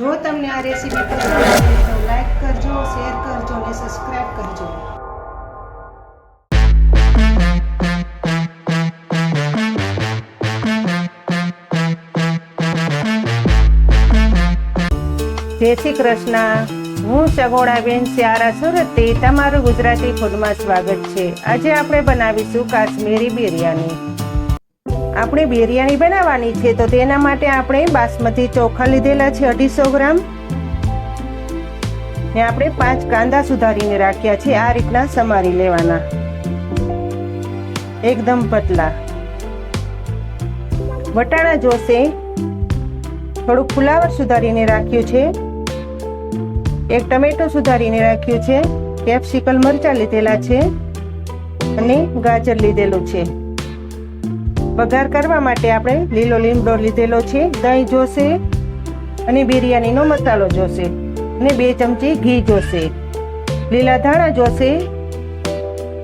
જો તમને આ રેસીપી પસંદ આવે તો લાઈક કરજો શેર કરજો અને સબસ્ક્રાઈબ કરજો. જય શ્રી કૃષ્ણ. હું સગોડાબેન સ્યારા સુરતથી તમારું ગુજરાતી ફૂડમાં સ્વાગત છે. આજે આપણે બનાવીશું કાશ્મીરી બિરયાની. આપણે બિરયાની બનાવવાની છે, તો તેના માટે આપણે બાસમતી ચોખા લીધેલા છે અઢીસો ગ્રામ. ને આપણે પાંચ કાંદા સુધારીને રાખ્યા છે, આ રીતના સમારી લેવાના. એકદમ પતલા. વટાણા જોશે. થોડુંક ફુલાવર સુધારીને રાખ્યું છે. એક ટમેટો સુધારીને રાખ્યું છે. કેપ્સિકલ મરચાં લીધેલા છે. અને ગાજર લીધેલું છે. વઘાર કરવા માટે આપણે લીલો લીમડો લીધેલો છે, દહીં જોશે અને બિરયાનીનો મસાલો જોશે અને બે ચમચી ઘી જોશે, લીલા ધાણા જોશે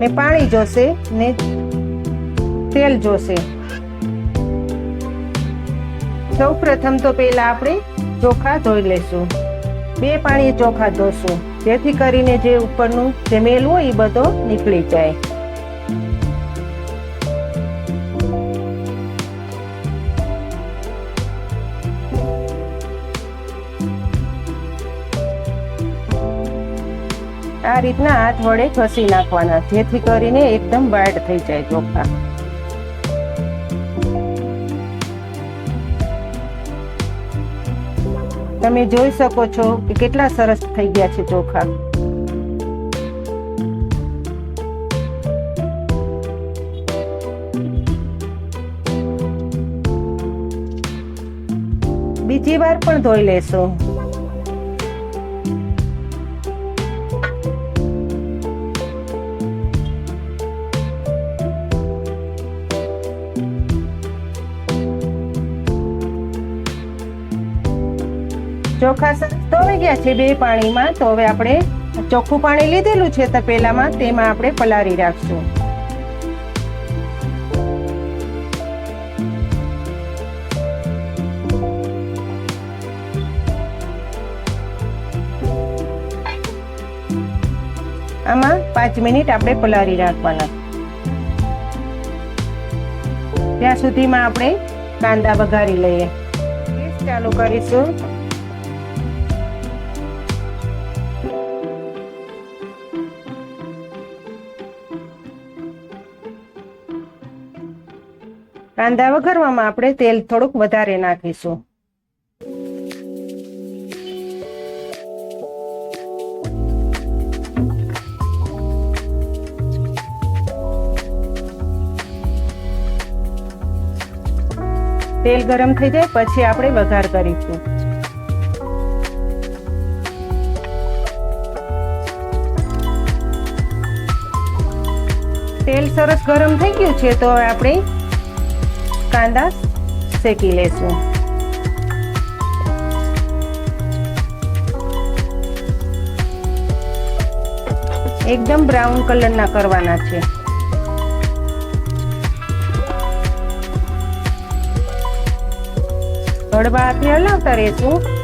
ને પાણી જોશે ને તેલ જોશે. સૌ પ્રથમ તો પહેલા આપણે ચોખા ધોઈ લેશું. બે પાણી ચોખા ધોશું. જેથી કરીને જે ઉપરનું જે મેલ હોય એ બધો નીકળી જાય. આ રીતના હાથ વડે ઘસી નાખવાના, જેથી કરીને એકદમ બાડ થઈ જાય ચોખા. તમે જોઈ શકો છો કે કેટલા સરસ થઈ ગયા છે ચોખા. બીજી વાર પણ ધોઈ લેશો. ચોખા ધોઈ ગયા છે બે પાણીમાં. તો હવે આપણે ચોખ્ખું પાણી લીધેલું છે તપેલામાં તેમાં આપણે પલાળી રાખશું. આમાં પાંચ મિનિટ આપણે પલાળી રાખવાના. ત્યાં સુધીમાં આપણે કાંદા વઘારી લઈએ. ચાલુ કરીશું. કાંદા વઘારવામાં આપણે તેલ થોડુંક વધારે નાખીશું. તેલ ગરમ થઈ જાય, પછી આપણે વઘાર કરીશું. તેલ સરસ ગરમ થઈ ગયું છે, તો આપણે કાંદા શેકી એકદમ બ્રાઉન કલરના કરવાના છે. હળવાથી હલાવતા રહેશું.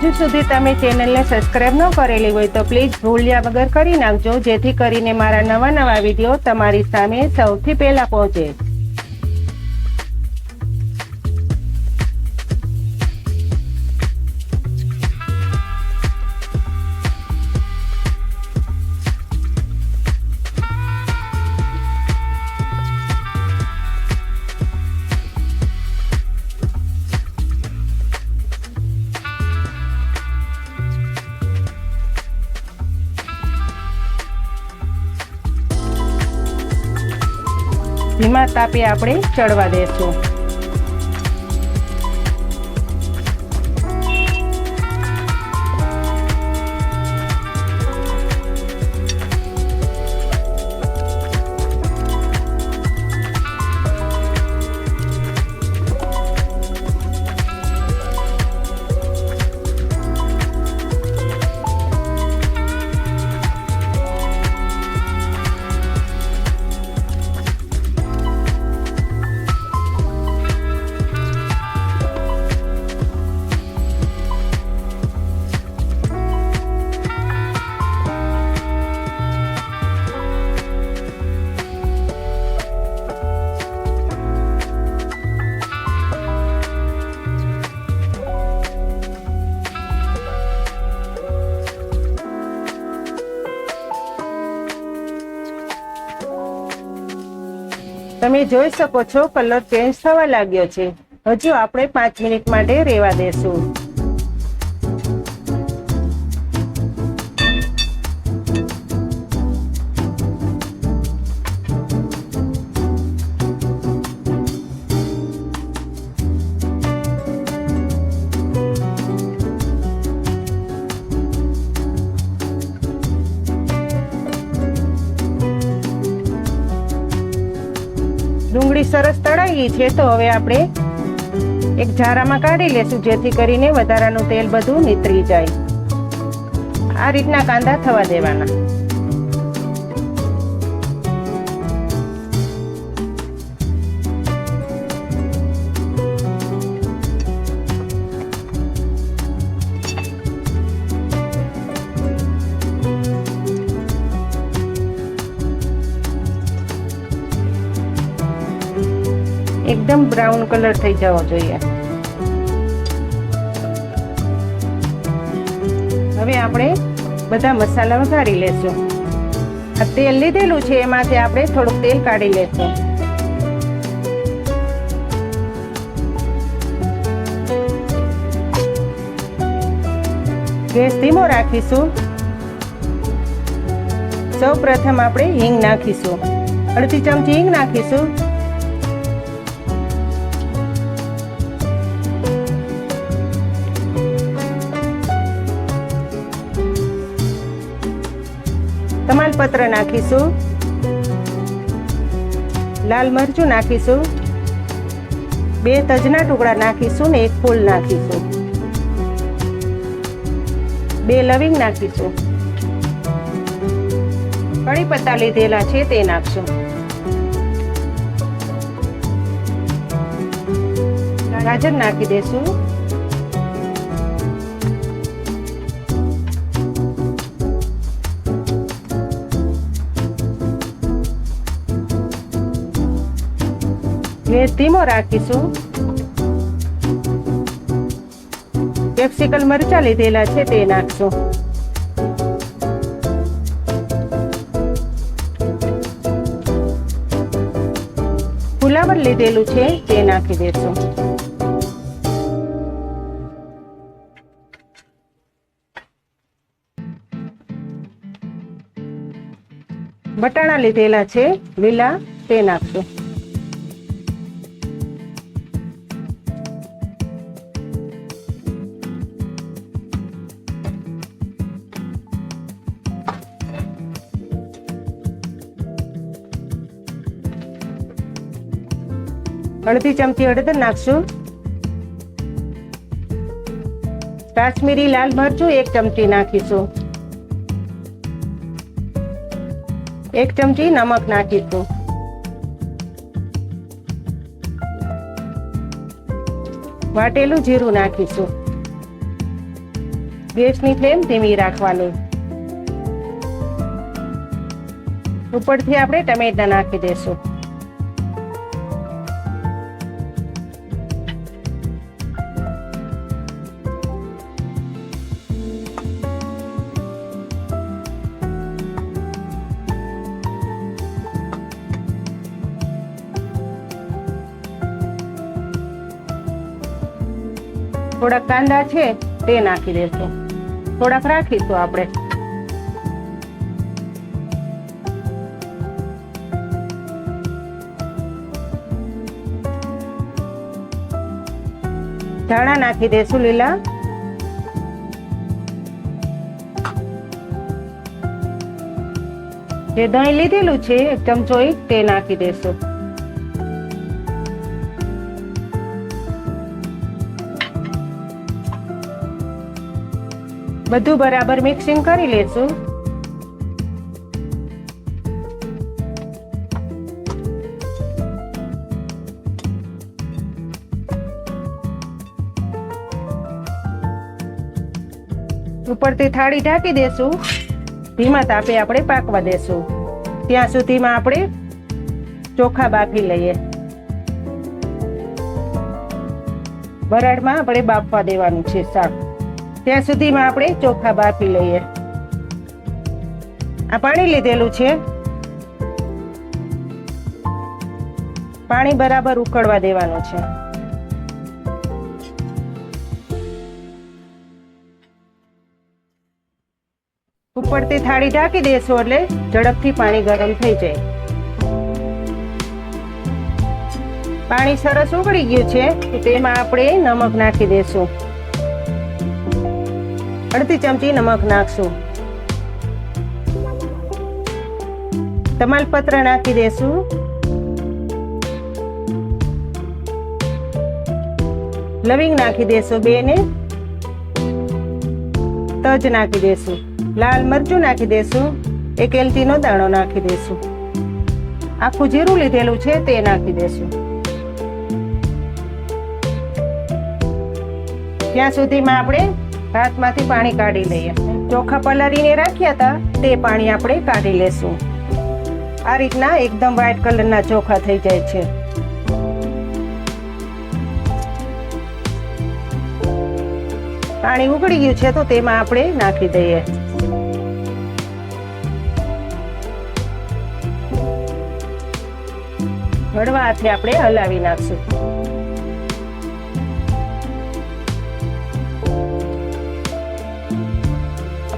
હજુ સુધી તમે ચેનલને સબસ્ક્રાઇબ ન કરેલી હોય તો પ્લીઝ ભૂલ્યા વગર કરી નાખજો, જેથી કરીને મારા નવા નવા વીડિયો તમારી સામે સૌથી પહેલા પહોંચે. તાપે આપણે ચડવા દેશું. તમે જોઈ શકો છો કલર ચેન્જ થવા લાગ્યો છે. હજુ આપણે પાંચ મિનિટ માટે રેવા દેશું. સરસ તળાઈ ગઈ છે, તો હવે આપણે એક ઝારામાં કાઢી લેશું, જેથી કરીને વધારાનું તેલ બધું નીતરી જાય. આ રીતના કાંદા થવા દેવાના. બ્રાઉન કલર થઈ જવો જોઈએ. હવે આપણે બધા મસાલા વઘારી લેશું. આ તેલ લીધેલું છે, એમાંથી આપણે થોડુંક તેલ કાઢી લેશું. ગેસ ધીમો રાખીશું. સૌ પ્રથમ આપણે હિંગ નાખીશું. અડધી ચમચી હિંગ નાખીશું. તમાલપત્ર નાખીશું. લાલ મરચું નાખીશું. બે તજના ટુકડા નાખીશું ને એક ફૂલ નાખીશું. બે લવિંગ નાખીશું. કડી પત્તા લીધેલા છે તે નાખશું. ગાજર નાખી દેશું. ગેસ ધીમો રાખીશું. કેપ્સિકલ મરચા લીધેલા છે તે નાખશું. ફુલાવર લીધેલું છે તે નાખી દેશું. બટાણા લીધેલા છે લીલા તે નાખશું. અડધી ચમચી હળદર નાખશું. કાશ્મીરી લાલ મરચું એક ચમચી નાખીશું. એક ચમચી નમક નાખીશું. વાટેલું જીરું નાખીશું. ગેસની ફ્લેમ ધીમી રાખવાની. ઉપરથી આપણે ટમેટા નાખી દેશું. થોડા કાંદા છે, તે નાખી દેશું. થોડાક રાખીશું આપણે. ધાણા નાખી દેશું લીલા. જે દહીં લીધેલું છે, એક ચમચો એક, તે નાખી દેશું. બધું બરાબર મિક્સિંગ કરી લેશું. ઉપરથી થાળી ઢાંકી દેશું. ધીમા તાપે આપણે પાકવા દેશું. ત્યાં સુધીમાં આપણે ચોખા બાફી લઈએ. વરાળમાં આપણે બાફવા દેવાનું છે શાક. ત્યાં સુધીમાં આપણે ચોખા બાફી લઈએ. આ પાણી લીધેલું છે. પાણી બરાબર ઉકળવા દેવાનું છે. ઉપરથી થાળી ઢાંકી દેશો એટલે ઝડપથી પાણી ગરમ થઈ જાય. પાણી સરસ ઉકળી ગયું છે, તેમાં આપણે નમક નાખી દેશું. અડધી ચમચી નમક નાખશું. તમાલપત્ર નાખી દેશું. લવિંગ નાખી દેશું બે ને તજ નાખી દેશું. લાલ મરચું નાખી દેશું. એક એલચીનો દાણો નાખી દેશું. આખું જીરું લીધેલું છે તે નાખી દેશું. ત્યાં સુધીમાં આપણે ભાતમાંથી પાણી કાઢી લઈએ. ચોખા પલાળીને રાખ્યા હતા, તે પાણી આપણે કાઢી લેશું. આ રીતના એકદમ વ્હાઈટ કલરના ચોખા થઈ જાય છે. પાણી ઉકળી ગયું છે તો તેમાં આપણે નાખી દઈએ. હળવા હાથે આપણે હલાવી નાખશું.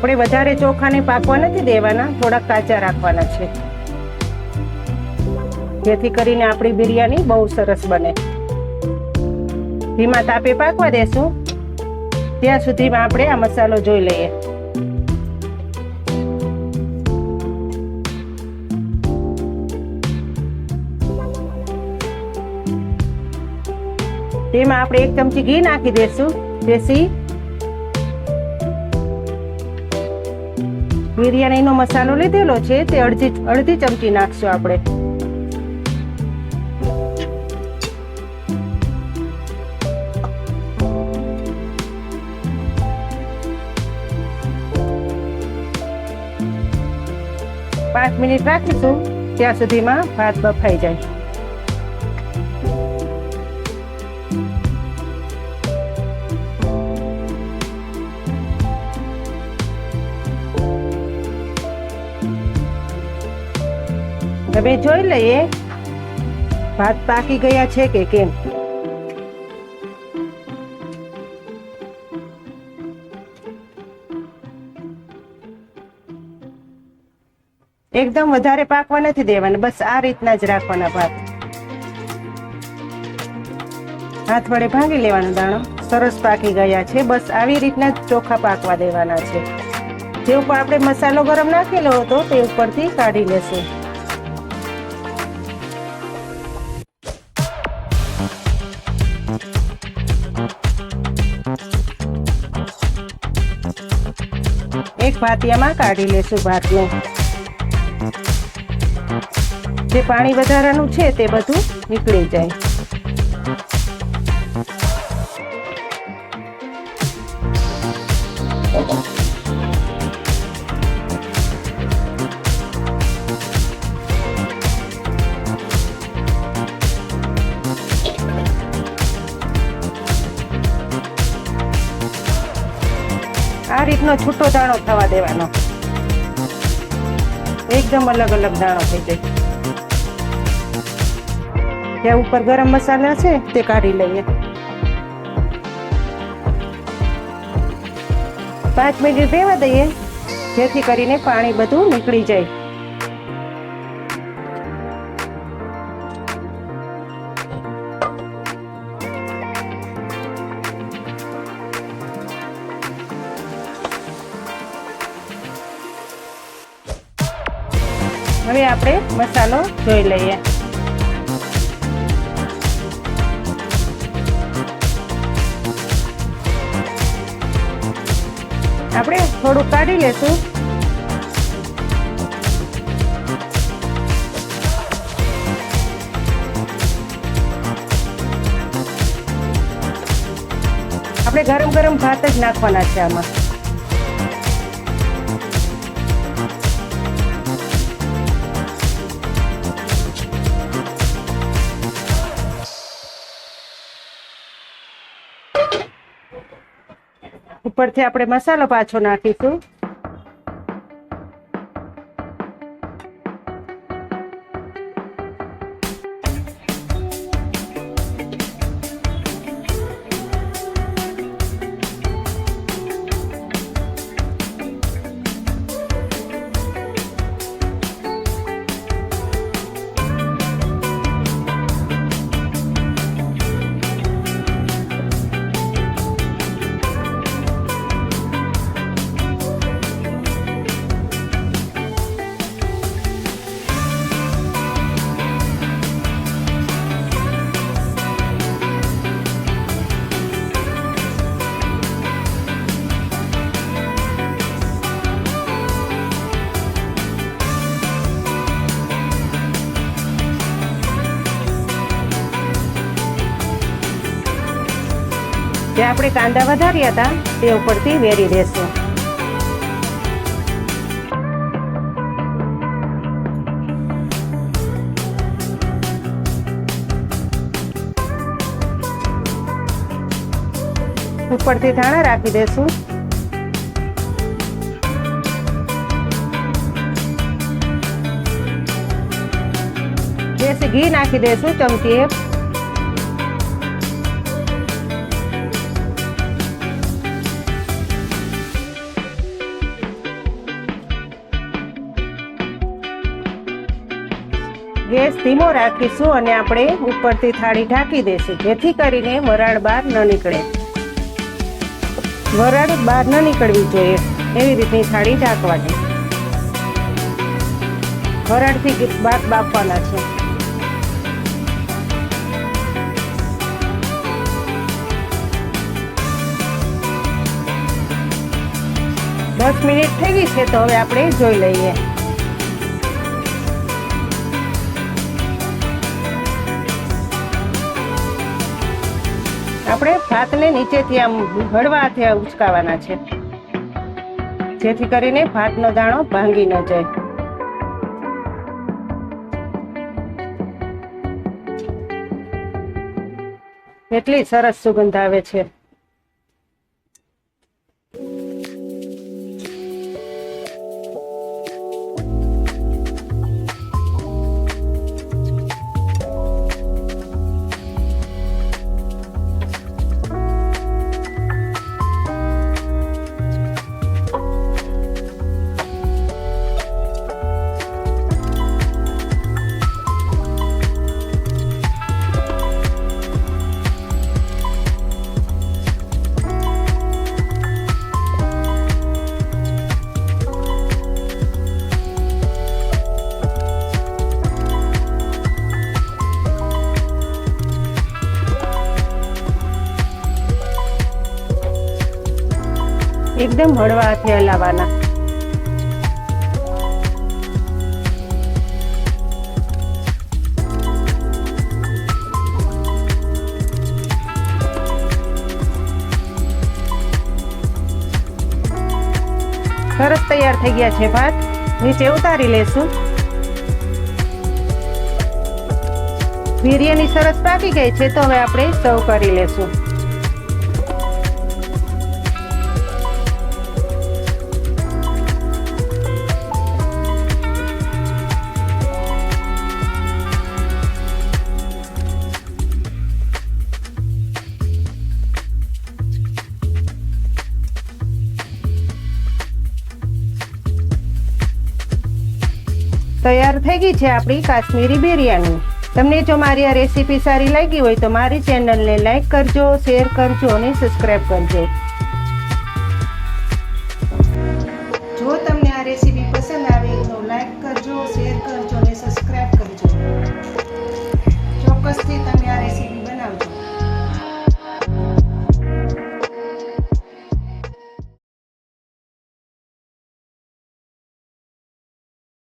આપણે વધારે ચોખાને પાકવા નથી દેવાના થોડા કાચા રાખવાના છે. જેથી કરીને આપણી બિરયાની બહુ સરસ બને. ધીમા તાપે પાકવા દેશું. ત્યાં સુધીમાં આપણે આ મસાલો જોઈ લઈએ. તેમાં આપણે એક ચમચી ઘી નાખી દેશું. દેશી બિરયાનીનો મસાલો લીધેલો છે, તે અડધી અડધી ચમચી નાખશું આપણે. પાંચ મિનિટ રાખીશું, ત્યાં સુધીમાં ભાત બફાઈ જાય. હવે જોઈ લઈએ. ભાત પાકી ગયા છે કે કેમ? એકદમ વધારે પાકવા નથી દેવાના, બસ આ રીતના જ રાખવાના ભાત. હાથ વડે ભાંગી લેવાનો દાણો. સરસ પાકી ગયા છે, બસ આવી રીતના જ ચોખા પાકવા દેવાના છે. જે ઉપર આપણે મસાલો ગરમ નાખેલો હતો તે ઉપરથી કાઢી લેશું. એક ભાતિયામાં કાઢી લેશું ભાતનું. જે પાણી વધારાનું છે તે બધું નીકળી જાય. આ છૂટો દાણો થવા દેવાનો. એકદમ અલગ અલગ દાણો થઈ જાય. ત્યાં ઉપર ગરમ મસાલા છે તે કાઢી લઈએ. પાંચ મિનિટ રહેવા દઈએ, જેથી કરીને પાણી બધું નીકળી જાય. મસાલો જોઈ લઈએ. આપણે થોડું કાઢી લેશું. આપણે ગરમ ગરમ ભાત જ નાખવાના છે આમાં. ઉપરથી આપણે મસાલો પાછો નાખીશું. આપણે કાંદા વધાર્યા હતા, તે ઉપરથી વેરી દેશું. ઉપરથી ધાણા રાખી દેશું. દેશી ઘી નાખી દેશું, ચમચી એક. ગેસ ધીમો રાખીશું અને આપણે ઉપરથી થાળી ઢાંકી દઈશું, જેથી કરીને વરાળ બહાર ન નીકળે. વરાળ બહાર ન નીકળવી જોઈએ. એવી રીતની થાળી ઢાંકવાની. વરાળથી ભાત બાફવાના છે. દસ મિનિટ થઈ ગઈ છે તો હવે આપણે જોઈ લઈએ. આપણે ભાતને નીચેથી આમ હળવા હાથે ઉચકાવાના છે. જેથી કરીને ભાતનો દાણો ભાંગી ન જાય. એટલી સરસ સુગંધ આવે છે. એકદમ હળવા હાથે હલાવવાના સરસ તૈયાર થઈ ગયા છે ભાત. નીચે ઉતારી લેશું. વીર્યની સરસ પાકી ગઈ છે, તો હવે આપણે સર્વ કરી લેશું. તૈયાર થઈ ગઈ છે આપણી કાશ્મીરી બિરયાની. તમને જો મારી આ રેસીપી સારી લાગી હોય તો મારી ચેનલને લાઈક કરજો, શેર કરજો અને સબસ્ક્રાઈબ કરજો.